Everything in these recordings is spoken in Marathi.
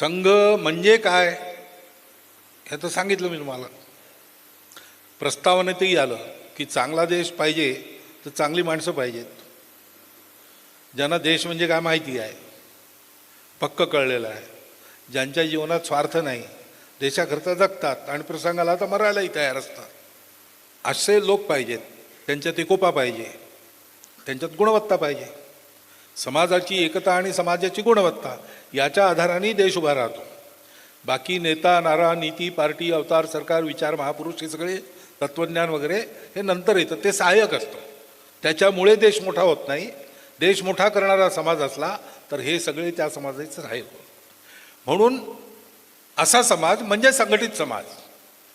संघ म्हणजे काय? हे तर सांगितलं मी तुम्हाला. प्रस्तावनेतही आलं की चांगला देश पाहिजे तर चांगली माणसं पाहिजेत. ज्यांना देश म्हणजे काय माहिती आहे? पक्क कळलेलं आहे. ज्यांच्या जीवनात स्वार्थ नाही देशाकरता जगतात आणि प्रसंगाला तर मरायलाही तयार असतात. असे लोक पाहिजेत. त्यांच्यात एकोपा पाहिजे. त्यांच्यात गुणवत्ता पाहिजे. समाजाची एकता आणि समाजाची गुणवत्ता याच्या आधाराने देश उभा राहतो. बाकी नेता नारा नीती पार्टी अवतार सरकार विचार महापुरुष हे सगळे तत्त्वज्ञान वगैरे हे नंतर येतं. ते सहाय्यक असतं. त्याच्यामुळे देश मोठा होत नाही. देश मोठा करणारा समाज असला तर हे सगळे त्या समाजाचे सहाय्यक म्हणून असा समाज म्हणजे संघटित समाज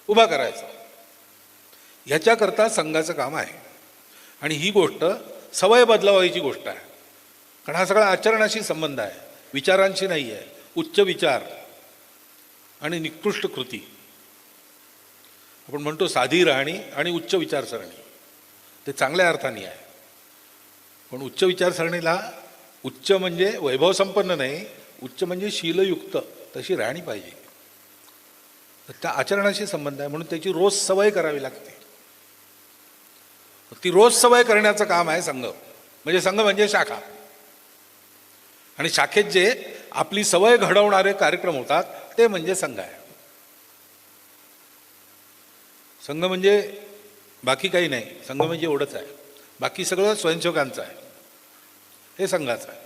उभा करायचा. ह्याच्याकरता संघाचं काम आहे. आणि ही गोष्ट सवय बदलावायची गोष्ट आहे. कारण हा सगळा आचरणाशी संबंध आहे. विचारांशी नाही आहे उच्च विचार आणि निकृष्ट कृती. आपण म्हणतो साधी राहणी आणि उच्च विचारसरणी ते चांगल्या अर्थाने आहे. पण उच्च विचारसरणीला उच्च म्हणजे वैभव संपन्न नाही उच्च म्हणजे शीलयुक्त तशी राहणी पाहिजे. तर त्या आचरणाशी संबंध आहे म्हणून त्याची रोज सवय करावी लागते. ती रोज सवय करण्याचं काम आहे संघ. म्हणजे संघ म्हणजे शाखा. आणि शाखेत जे आपली सवय घडवणारे कार्यक्रम होतात ते म्हणजे संघ आहे. संघ म्हणजे बाकी काही नाही. संघ म्हणजे एवढंच आहे. बाकी सगळं स्वयंसेवकांचं आहे. हे संघाचं आहे.